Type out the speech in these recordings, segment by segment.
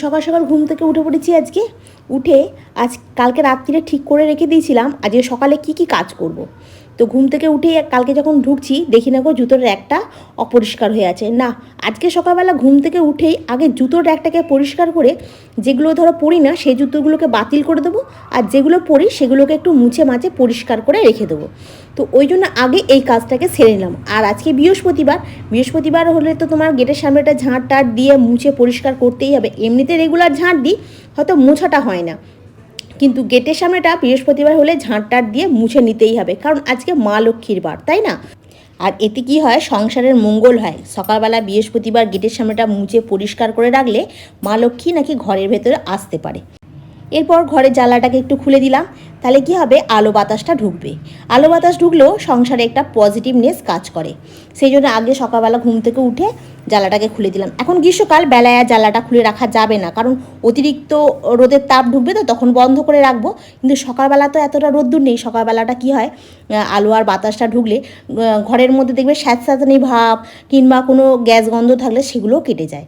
সকাল সকাল ঘুম থেকে উঠে পড়েছি আজকে উঠে আজ কালকে রাত্রিরে ঠিক করে রেখে দিয়েছিলাম আজকে সকালে কি কি কাজ করব। তো ঘুম থেকে উঠে কালকে যখন ঢুকছি, দেখি না গো জুতোর র্যাকটা অপরিষ্কার হয়ে আছে। না, আজকে সকালবেলা ঘুম থেকে উঠেই আগে জুতোর র্যাকটাকে পরিষ্কার করে যেগুলো ধরো পরি না, সেই জুতোগুলোকে বাতিল করে দেবো আর যেগুলো পরি, সেগুলোকে একটু মুছে মাছে পরিষ্কার করে রেখে দেবো। তো ওই জন্য আগে এই কাজটাকে সেরে নিলাম। আর আজকে বৃহস্পতিবার বৃহস্পতিবার হলে তো তোমার গেটের সামনেটা ঝাঁট টাট দিয়ে মুছে পরিষ্কার করতেই হবে। এমনিতে রেগুলার ঝাঁট দিই, হয়তো মোছাটা হয় না। কিন্তু গেটের সামনেটা বৃহস্পতিবার হলে ঝাঁটটাট দিয়ে মুছে নিতেই হবে, কারণ আজকে মা লক্ষ্মীর বার, তাই না? আর এতে কি হয়? সংসারের মঙ্গল হয়। সকালবেলা বৃহস্পতিবার গেটের সামনেটা মুছে পরিষ্কার করে রাখলে মা লক্ষ্মী নাকি ঘরের ভেতরে আসতে পারে। এরপর ঘরের জানলাটাকে একটু খুলে দিলাম, তাহলে কি হবে? আলো বাতাসটা ঢুকবে। আলো বাতাস ঢুকলেও সংসারে একটা পজিটিভনেস কাজ করে। সেই জন্য আগে সকালবেলা ঘুম থেকে উঠে জ্বালাটাকে খুলে দিলাম। এখন গ্রীষ্মকাল, বেলায় আর জ্বালাটা খুলে রাখা যাবে না। কারণ অতিরিক্ত রোদের তাপ ঢুকবে তো, তখন বন্ধ করে রাখব। কিন্তু সকালবেলা তো এতটা রোদ্দুর নেই। সকালবেলাটা কি হয়? আলো আর বাতাসটা ঢুকলে ঘরের মধ্যে দেখবে স্যাঁতস্যাঁতানি ভাব, কিংবা কোনো গ্যাস গন্ধ থাকলে সেগুলোও কেটে যায়।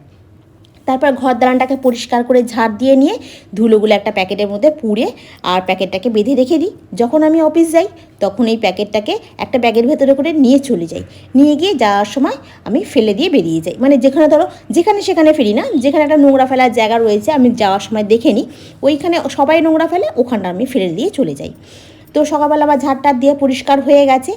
তারপর ঘর দালানটাকে পরিষ্কার করে ঝাড় দিয়ে নিয়ে ধুলোগুলো একটা প্যাকেটের মধ্যে পুড়ে আর প্যাকেটটাকে বেঁধে রেখে দিই। যখন আমি অফিস যাই, তখন এই প্যাকেটটাকে একটা ব্যাগের ভেতরে করে নিয়ে চলে যাই। নিয়ে গিয়ে যাওয়ার সময় আমি ফেলে দিয়ে বেরিয়ে যাই। মানে যেখানে ধরো, যেখানে সেখানে ফেলি না, যেখানে একটা নোংরা ফেলার জায়গা রয়েছে, আমি যাওয়ার সময় দেখে নিই। ওইখানে সবাই নোংরা ফেলে, ওখানটা আমি ফেলে দিয়ে চলে যাই। তো সকালবেলা আবার ঝাড়টার দিয়ে পরিষ্কার হয়ে গেছে।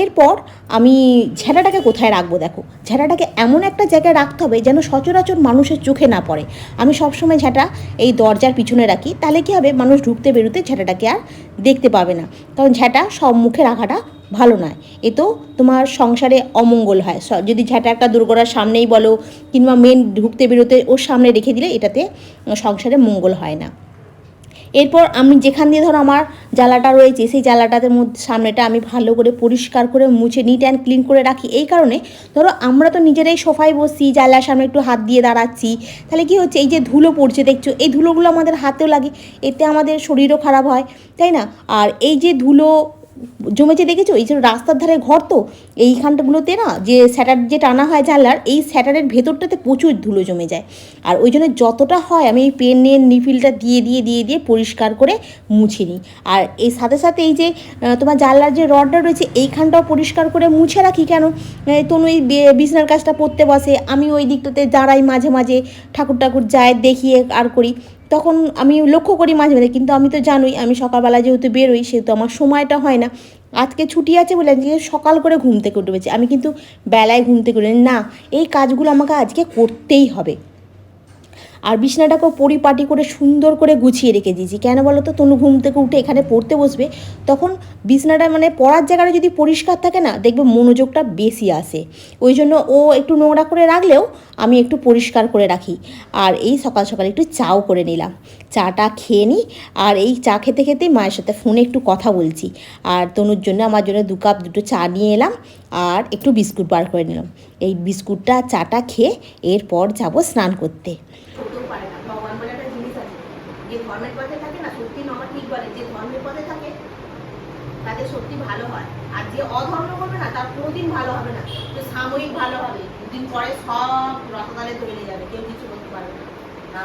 এরপর আমি ঝেঁটাটাকে কোথায় রাখব দেখো? ঝেঁটাটাকে এমন একটা জায়গায় রাখতে হবে যেন সচরাচর মানুষের চোখে না পড়ে। আমি সবসময় ঝেঁটা এই দরজার পিছনে রাখি, তাহলে কি হবে? মানুষ ঢুকতে বেরোতে ঝেঁটাটাকে আর দেখতে পাবে না। কারণ ঝেঁটা সব মুখে রাখাটা ভালো নয়। এ তো তোমার সংসারে অমঙ্গল হয়। যদি ঝেঁটা একটা দুর্গরার সামনেই বলো কিংবা মেন ঢুকতে বেরোতে ওর সামনে রেখে দিলে এটাতে সংসারে মঙ্গল হয় না। এরপর আমি যেখান দিয়ে ধরো আমার জ্বালাটা রয়েছে, সেই জ্বালাটাতে মধ্যে সামনেটা আমি ভালো করে পরিষ্কার করে মুছে নিট অ্যান্ড ক্লিন করে রাখি। এই কারণে ধরো আমরা তো নিজেরাই সোফায় বসছি জ্বালার সামনে একটু হাত দিয়ে দাঁড়াচ্ছি। তাহলে কি হচ্ছে, এই যে ধুলো পড়ছে দেখছ, এই ধুলোগুলো আমাদের হাতেও লাগে, এতে আমাদের শরীরও খারাপ হয়, তাই না? আর এই যে ধুলো জমেছে দেখেছ? এই যে রাস্তার ধারে ঘর তো, এইখানটাগুলোতে না যে স্যাটার যে টানা হয় জানলার, এই স্যাটারের ভেতরটাতে প্রচুর ধুলো জমে যায়। আর ওই জন্য যতটা হয় আমি এই পেনের নিফিলটা দিয়ে দিয়ে দিয়ে দিয়ে পরিষ্কার করে মুছে নিই। আর এই সাথে সাথে এই যে তোমার জানলার যে রডটা রয়েছে, এইখানটাও পরিষ্কার করে মুছে রাখি কেন? তনু এই বিছনার কাজটা পড়তে বসে, আমি ওই দিকটাতে দাঁড়াই মাঝে মাঝে ঠাকুর ঠাকুর যায়, দেখিয়ে আর করি। তখন আমি লক্ষ্য করি মাঝে মাঝে, কিন্তু আমি তো জানোই, আমি সকালবেলা যেহেতু বেরোই, সেহেতু আমার সময়টা হয় না। আজকে ছুটি আছে বলে আজকে সকাল করে ঘুম থেকে উঠে আমি কিন্তু বেলায় ঘুম থেকে উঠে না, এই কাজগুলো আমাকে আজকে করতেই হবে। আর বিছানাটাকেও পরিপাটি করে সুন্দর করে গুছিয়ে রেখে দিয়েছি। কেন বলো তো? তনু ঘুম থেকে উঠে এখানে পড়তে বসবে। তখন বিছানাটা মানে পড়ার জায়গাটা যদি পরিষ্কার থাকে না, দেখবে মনোযোগটা বেশি আসে। ওই জন্য ও একটু নোংরা করে রাখলেও আমি একটু পরিষ্কার করে রাখি। আর এই সকাল সকাল একটু চাও করে নিলাম। চাটা খেয়ে নিই আর এই চা খেতে খেতেই মায়ের সাথে ফোনে একটু কথা বলছি। আর তনুর জন্য আমার জন্য দু কাপ দুটো চা নিয়ে এলাম আর একটু বিস্কুট বার করে নিলাম। এই বিস্কুটটা, চাটা খেয়ে এরপর যাব স্নান করতে হতেও পারে না ভগবান বলে একটা জিনিস আছে যে ধর্মের পথে থাকে না, সত্যি নবা ঠিক বলে, যে ধর্মের পথে থাকে তাদের সত্যি ভালো হয়। আর যে অধর্ম করবে না, তার কোনোদিন ভালো হবে না। তো সাময়িক ভালো হবে। দুদিন পরে সব রসতালে তৈরি যাবে, কেউ কিছু করতে পারবে না।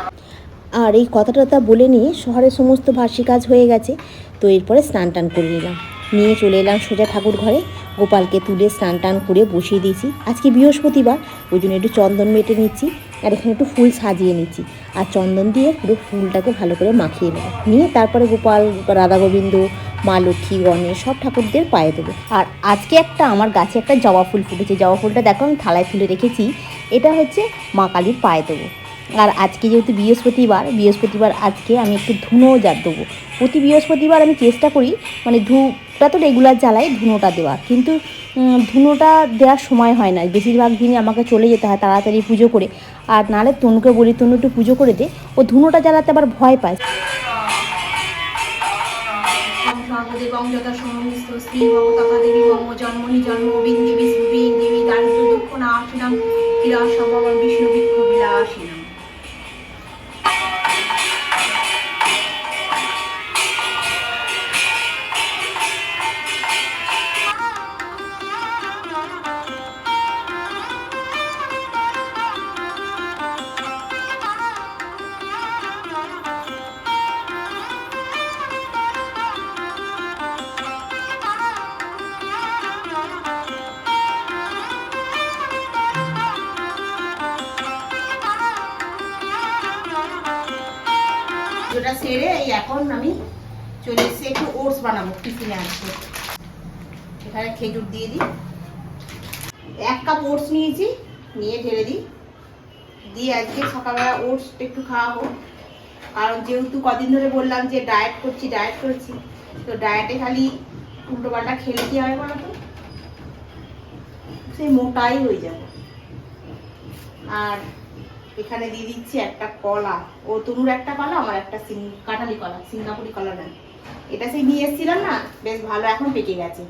আর এই কথাটা বলে নিয়ে শহরের সমস্ত ভাসি কাজ হয়ে গেছে। তো এরপরে স্নান টান করে নিলাম। নিয়ে চলে এলাম সোজা ঠাকুর ঘরে। গোপালকে তুলে স্নান টান করে বসিয়ে দিয়েছি। আজকে বৃহস্পতিবার, ওই জন্য একটু চন্দন মেটে নিচ্ছি আর এখানে একটু ফুল সাজিয়ে নিচ্ছি। আর চন্দন দিয়ে পুরো ফুলটাকে ভালো করে মাখিয়ে নেব। নিয়ে তারপরে গোপাল, রাধা গোবিন্দ, মা লক্ষ্মী, গণেশ সব ঠাকুরদের পায়ে দেবো। আর আজকে একটা আমার গাছে একটা জবা ফুল ফুটেছে। জবা ফুলটা দেখো আমি থালায় তুলে রেখেছি। এটা হচ্ছে মা কালীর পায়ে দেবো। আর আজকে যেহেতু বৃহস্পতিবার বৃহস্পতিবার আজকে আমি একটু ধুনোও জাত দেবো। প্রতি বৃহস্পতিবার আমি চেষ্টা করি মানে ধূপটা তো রেগুলার জ্বালাই ধুনোটা দেওয়া কিন্তু ধুনোটা দেওয়ার সময় হয় না। বেশিরভাগ দিনই আমাকে চলে যেতে হয় তাড়াতাড়ি পুজো করে। আর নাহলে তনুকে বলি, তনু একটু পুজো করে দে। ও ধুনোটা জ্বালাতে আবার ভয় পায়। জন্মনি জন্ম বিন্দি বিষ্ণু দেবী দারিদ্র নাশিনাম ক্রীড়া বিষ্ণু এখন আমি চলে এসেছি একটু ওটস বানাবো, টিফিনে আসছে এখানে খেজুর দিয়ে দিই। এক কাপ ওটস নিয়েছি, নিয়ে ঢেলে দিই। দিয়ে আজকে সকালবেলা ওটস একটু খাওয়াবো কারণ যেহেতু কদিন ধরে বললাম যে ডায়েট করছি ডায়েট করছি, তো ডায়েটে খালি উল্টো পাল্টা খেলে কি হয় বলো তো সেই মোটাই হয়ে যাবে। আর এখানে দিয়ে দিচ্ছি একটা কলা। ও তনুর একটা কলা আমার একটা সিং কাঁঠালি কলা সিঙ্গাপুরি কলা না এটা সেই নিয়ে এসেছিলাম না বেশ ভালো এখন পেকে গেছে।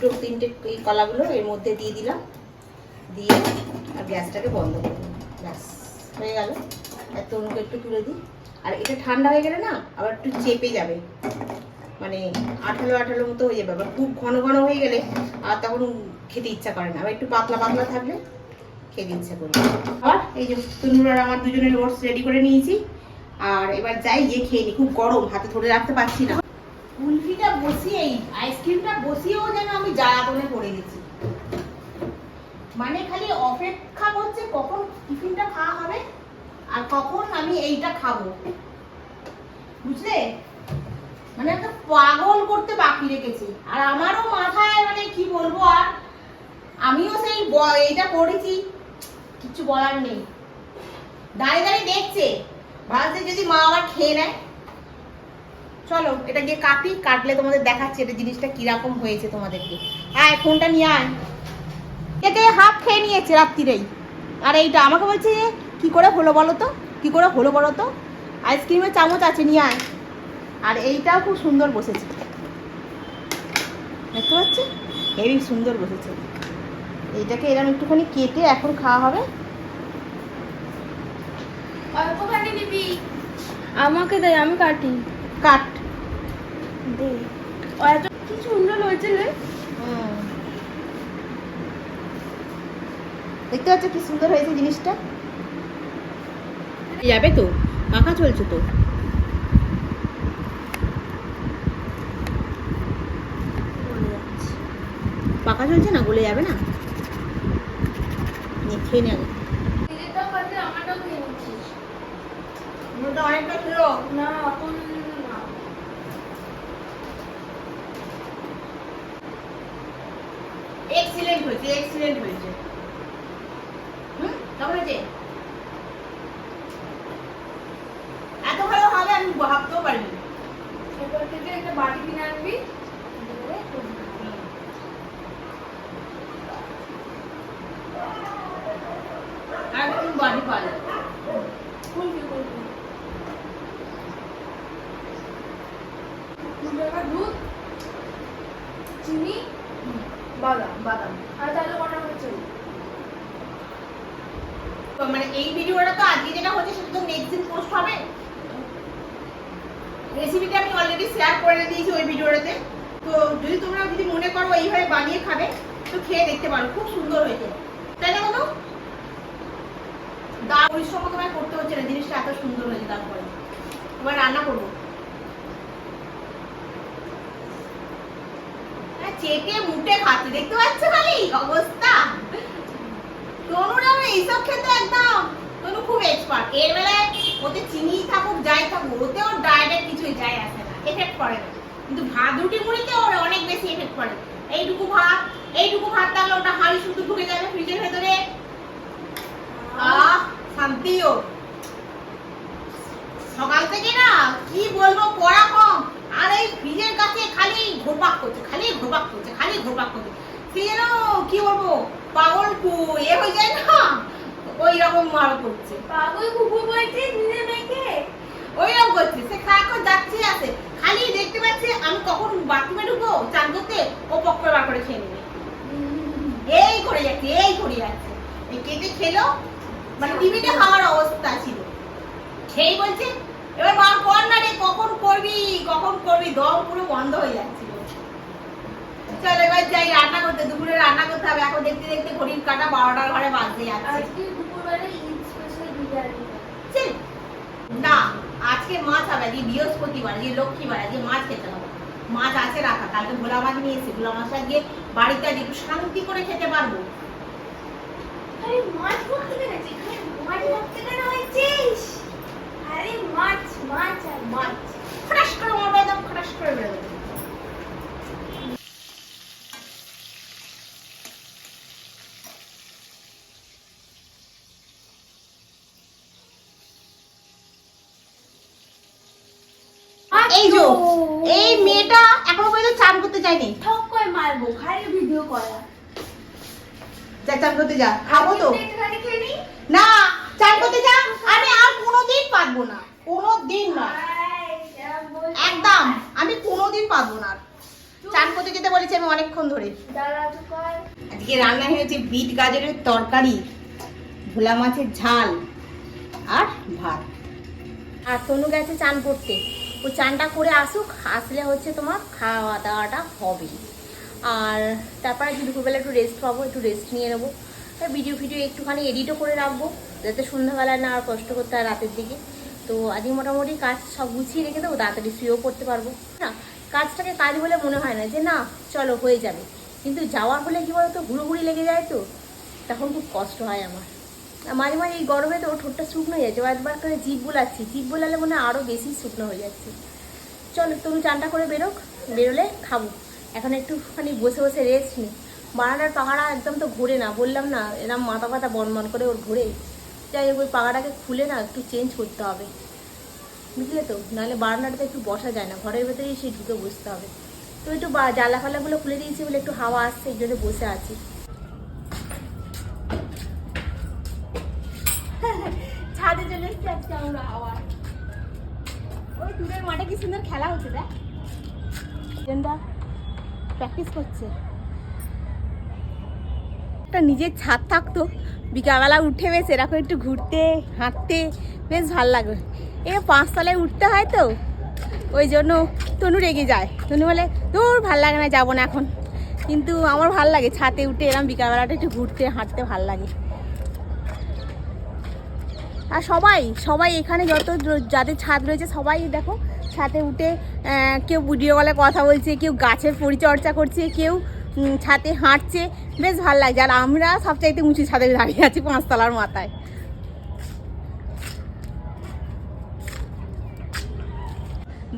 দুটো তিনটে এই কলাগুলো এর মধ্যে দিয়ে দিলাম। দিয়ে আর গ্যাসটাকে বন্ধ করে দিলাম। ব্যাস, হয়ে গেল। আর তনুকে একটু তুলে দিই। আর এটা ঠান্ডা হয়ে গেলে না আবার একটু চেপে যাবে। মানে আঠালো আঠালো মতো হয়ে যাবে। আবার খুব ঘন ঘন হয়ে গেলে আর তখন খেতে ইচ্ছা করে না। আবার একটু পাতলা পাতলা থাকলে খেতে ইচ্ছা করবে আর এই যে তনুর আর আমার দুজনের নোটস রেডি করে নিয়েছি। আর এবার যাই গিয়ে খেয়ে নিই খুব গরম, হাতে ধরে রাখতে পারছি না। কুলফিটা বসিয়েই আইসক্রিমটা বসিয়েও যেন আমি জ্বালাতনে পড়ে গেছি মানে খালি অপেক্ষা করছে কখন টিফিনটা খাওয়া হবে আর কখন আমি এইটা খাব। বুঝলে? মানে একটা পাগল করতে বাকি রেখেছি। আর আমারও মাথায় মানে কি বলব আর, আমিও সেই এইটা করেছি কিছু বলার নেই। দাঁড়িয়ে দাঁড়িয়ে দেখছে, ভাবছে যদি মা আবার খেয়ে নেয়। চলো, এটা গিয়ে কাটি, কাটলে তোমাদের দেখাচ্ছি এটা জিনিসটা কীরকম হয়েছে তোমাদেরকে। আয় ফোনটা নিয়ে আয়। এতে হাফ খেয়ে নিয়েছে রাত্রিরেই। আর এইটা আমাকে বলছে যে, কি করে হলো বলো তো? কী করে হলো বলো তো? আইসক্রিমের চামচ আছে নিয়ে আয়। আর এইটাও খুব সুন্দর বসেছে। দেখতে পাচ্ছি? হেভি সুন্দর বসেছে। এইটাকে এরকম একটুখানি কেটে এখন খাওয়া হবে। নিবি। আমাকে দে আমি কাটি। কাট। দে। ও এত কি সুন্দর হয়েছে রে। হুম। দেখতে পাচ্ছ কি সুন্দর হয়েছে জিনিসটা? যাবে তো পাখা চলছে তো। পাখা চলছে না গলে যাবে না? খেয়ে নে এক্সিলেন্ট হয়েছে এক্সিলেন্ট হয়েছে। কেমন হয়েছে এত ভালো হবে আমি ভাবতেও পারিনি। এরপর থেকে একটা বাটি কিনে আনবি। একদম বাড়ি কুলফি কুলফি। দুধ চিনি বাদাম। বাদাম। আর তাহলে কটা হচ্ছে মানে এই ভিডিওটা তো আজকে যেটা হচ্ছে সেটা তো নেক্সট দিন পোস্ট হবে। রেসিপিটা আমি অলরেডি শেয়ার করে দিয়েছি ওই ভিডিওটাতে। তো যদি তোমরা যদি মনে করো এইভাবে বানিয়ে খাবে তো খেয়ে দেখতে পারো খুব সুন্দর হয়েছে। তাই না বলো দা পরিশ্রম তোমায় করতে হচ্ছে না জিনিসটা এত সুন্দর হয়েছে তারপরে। এবার রান্না করব। হ্যাঁ, চেটে মুটে খাচ্ছে দেখতে পাচ্ছ খালি অবস্থা? তনুর আবার এইসব খেতে একদম, তনু খুব এক্সপার্ট এর বেলায় ওতে চিনি থাকুক, যাই থাকুক ওতে ওর ডায়েটের কিছুই যায় আসে না এফেক্ট পড়ে না। কিন্তু ভাত, রুটি, মুড়িতে ওর অনেক বেশি এফেক্ট পড়ে। এইটুকু ভাত এইটুকু ভাত থাকলে ওটা হাঁড়ি শুধু ঢুকে যাবে ফ্রিজের ভেতরে। আহ, শান্তি ও। সকাল থেকে না, কি বলব, পড়া কম। আর এই ফ্রিজের কাছে খালি ঘোরপাক করছে, খালি ঘোরপাক করছে, খালি ঘোরপাক করছে। সে যেন, কি বলব পাগল কু- এ হয়ে যায় না? ওই রকম মার করছে। পাগল নিজের মেয়েকে? ওই রকম করছে। সে যাচ্ছে আছে। খালি দেখতে পাচ্ছে আমি কখন বাথরুমে ঢুকবো চান করতে ও পক করে খেয়ে নেবে। এই করে যাচ্ছে এই করে যাচ্ছে। এই কেটে খেলো মানে টিভিতে খাওয়ার অবস্থা ছিল। সেই বলছে এবার মা কর না রে কখন করবি কখন করবি? দম পুরো বন্ধ হয়ে যাচ্ছিল চল এবার যাই রান্না করতে দুপুরে রান্না করতে হবে। এখন দেখতে দেখতে ঘড়ির কাটা বারোটার ঘরে বাজতে যাচ্ছে। না আজকে মাছ হবে আজকে বৃহস্পতিবার আজকে লক্ষ্মীবার আজকে মাছ খেতে হবে। মাছ আছে রাখা কালকে ভোলা মাছ নিয়ে এসেছি। ভোলা মাছটা গিয়ে বাড়িতে আজ একটু শান্তি করে খেতে পারব। মাছ মাছ মাছ। মাছ। ফ্রেশ করে মরবে একদম ফ্রেশ করে বেরোবে এই যো এই মেয়েটা এখনও পর্যন্ত করতে ঠক করে মারবো খালি ভিডিও করা। যা চান করতে যা খাব তো। না? চান করতে যা আমি আর কোনোদিন পারব না কোনোদিন না। একদম আমি কোনোদিন পারব না। চান করতে যেতে বলেছি আমি অনেকক্ষণ ধরে। আজকে রান্না হয়েছে বিট গাজরের তরকারি ভোলা মাছের ঝাল আর ভাত। আর তনু গেছে চান করতে। ও চানটা করে আসুক, আসলে হচ্ছে তোমার খাওয়া দাওয়াটা হবে। আর তারপরে দুপুরবেলা একটু রেস্ট পাবো, একটু রেস্ট নিয়ে নেব। আর ভিডিও ফিডিও একটুখানি এডিটও করে রাখব, যাতে সন্ধ্যাবেলায় না আর কষ্ট করতে হয় রাতের দিকে। তো আজকে মোটামুটি কাজ সব গুছিয়ে রেখে দেবো, তাড়াতাড়ি শুয়েও করতে পারব। না, কাজটাকে কাজ বলে মনে হয় না যে, না, চলো হয়ে যাবে। কিন্তু যাওয়ার হলে কী বলতো হুড়োহুড়ি লেগে যায় তো, তখন খুব কষ্ট হয় আমার। মাঝে মাঝে এই গরমে তো ঠোঁটটা শুকনো হয়ে যাচ্ছে। একবার করে জিভ বোলাচ্ছি। জিভ বোলালে মনে হয় আরও বেশি শুকনো হয়ে যাচ্ছে। চলো তুমি চানটা করে বেরোক। বেরোলে খাব। এখন একটুখানি বসে বসে রেস্ট নিই বারান্দার পাহাড়া একদম তো ঘুরে না। বললাম না এরকম মাথা পাতা বন বন করে ওর ঘুরে। যাই হোক, ওই পাহাড়াটাকে খুলে না, একটু চেঞ্জ করতে হবে। বুঝলে তো? নাহলে বারান্দাটাতে একটু বসা যায় না। ঘরের ভেতরেই সেই ঢুকে বসতে হবে। তো একটু জানলা ফালাগুলো খুলে দিয়েছি বলে একটু হাওয়া আসছে, এই জন্য বসে আছি। ওই মাঠে কি সুন্দর খেলা দেখ। প্র্যাকটিস করছে। একটা নিজের ছাদ থাকতো, বিকালবেলা উঠে বেশ এরকম একটু ঘুরতে, হাঁটতে, বেশ ভালো লাগবে এ পাঁচতলায় উঠতে হয় তো, ওই জন্য তনু রেগে যায়। তনু বলে তোর ভালো লাগে না, যাব না এখন। কিন্তু আমার ভালো লাগে, ছাদে উঠে এরকম বিকালবেলাটা একটু ঘুরতে, হাঁটতে ভালো লাগে। আর সবাই সবাই এখানে যত যাদের ছাদ রয়েছে সবাই দেখো, ছাদে উঠে কেউ ভিডিও কলে কথা বলছে, কেউ গাছের পরিচর্যা করছে, কেউ ছাদে হাঁটছে। বেশ ভালো লাগছে। আর আমরা সবচাইতে উঁচু ছাদে দাঁড়িয়ে আছি পাঁচতলার মাথায়।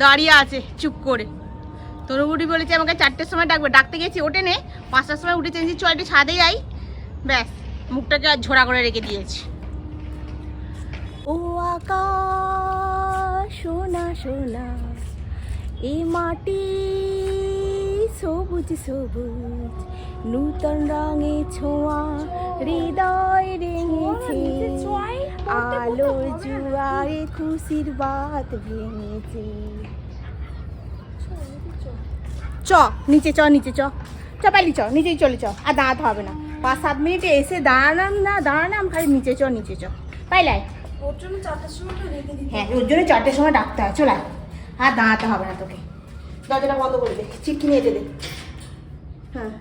দাঁড়িয়ে আছে, চুপ করে। তরুবুটি বলেছে আমাকে চারটের সময় ডাকবে। ডাকতে গেছি, ওঠে নে। পাঁচটার সময় উঠে চেয়েছি চ একটু ছাদে যাই, ব্যাস, মুখটাকে আর ঝোড়া করে রেখে দিয়েছি। ও আকাশ সোনা সোনা এ মাটি সবুজ সবুজ নূতন রঙে ছোঁয়া হৃদয় রেঙেছে। আলো জুয়ারে খুশির বাত ভেঙেছে। চ নিচে চ নিচে চ। চ পালি চ নিচেই চলে চ। আর দাঁড়াতে হবে না। পাঁচ সাত মিনিটে এসে দাঁড়ালাম না দাঁড়ালাম খালি নিচে চ নিচে চ। পাইলাই ওর জন্য চারটার সময় রেখে হ্যাঁ ওর জন্য চারটের সময় ডাকতে হয় চলে। আর দাঁড়াতে হবে না তোকে। দরজাটা বন্ধ করে দে চিটকি নিয়ে যেতে হ্যাঁ।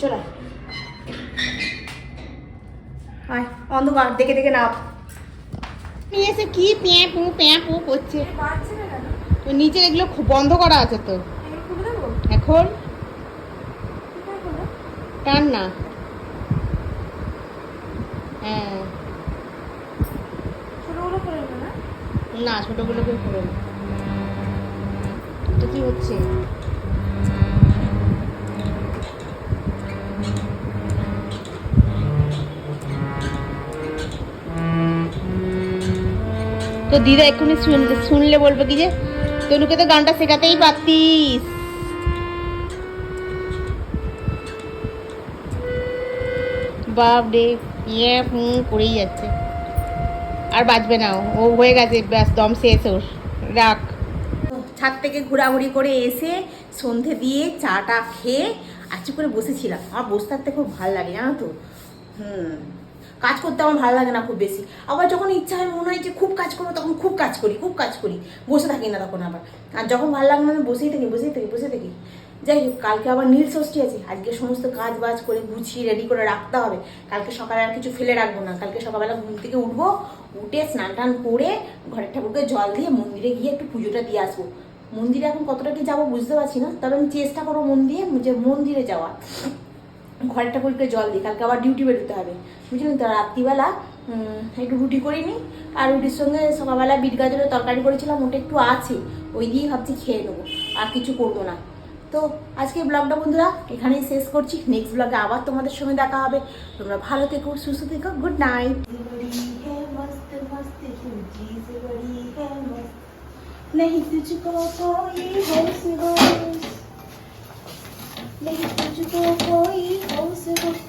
চলে। আয়। অন্ধকার দেখে দেখে নাও। নিয়ে এসে কি প্যাঁ পু প্যাঁ পু করছে। তো নিচে এগুলো খুব বন্ধ করা আছে তো এখন? টান না। হ্যাঁ করে না না ছোটগুলোকে না। এটা কি হচ্ছে? তো দিদা এক্ষুনি শুনলে বলবে কি যে, তনুকে তো গানটা শেখাতেই পারতিস। বাপ রে ইয়ে হুম করেই যাচ্ছে। আর বাজবে না। ও। হয়ে গেছে, ব্যাস, দম শেষ ওর। রাখ। ছাদ থেকে ঘোরাঘুরি করে এসে সন্ধে দিয়ে চাটা খেয়ে আচু করে বসেছিলাম। আমার বসে থাকতে খুব ভালো লাগে, জানো তো? হুম। কাজ করতে আমার ভালো লাগে না খুব বেশি। আবার যখন ইচ্ছা হয়, মনে হয় যে খুব কাজ করব, তখন খুব কাজ করি, খুব কাজ করি। বসে থাকি না তখন আবার। আর যখন ভালো লাগে না আমি বসেই থাকি বসেই থাকি বসে থাকি। যাই হোক, কালকে আবার নীল ষষ্ঠী আছে। আজকে সমস্ত কাজ বাজ করে গুছিয়ে রেডি করে রাখতে হবে। কালকে সকালে আর কিছু ফেলে রাখব না। কালকে সকালবেলা ঘুম থেকে উঠবো, উঠে স্নান টান করে ঘরের ঠাকুরকে জল দিয়ে মন্দিরে গিয়ে একটু পুজোটা দিয়ে আসব। মন্দিরে এখন কতটা কি যাব বুঝতে পারছি না, তবে আমি চেষ্টা করব মন দিয়ে যে মন্দিরে যাওয়া ঘরের ঠাকুরকে জল দিই কালকে আবার ডিউটি বেরোতে হবে। বুঝলেন তো, রাত্রিবেলা একটু রুটি করে নিই। আর রুটির সঙ্গে সকালবেলা বিট গাজরের তরকারি করেছিলাম, ওটা একটু আছে। ওই দিয়েই ভাবছি খেয়ে নেব। আর কিছু করব না। তো আজকে ব্লগটা বন্ধুরা এখানেই শেষ করছি নেক্সট ব্লগে আবার তোমাদের সঙ্গে দেখা হবে তোমরা ভালো থেকো সুস্থ থেকো গুড নাইট नहीं तुझको कोई होश होश नहीं तुझको कोई होश होश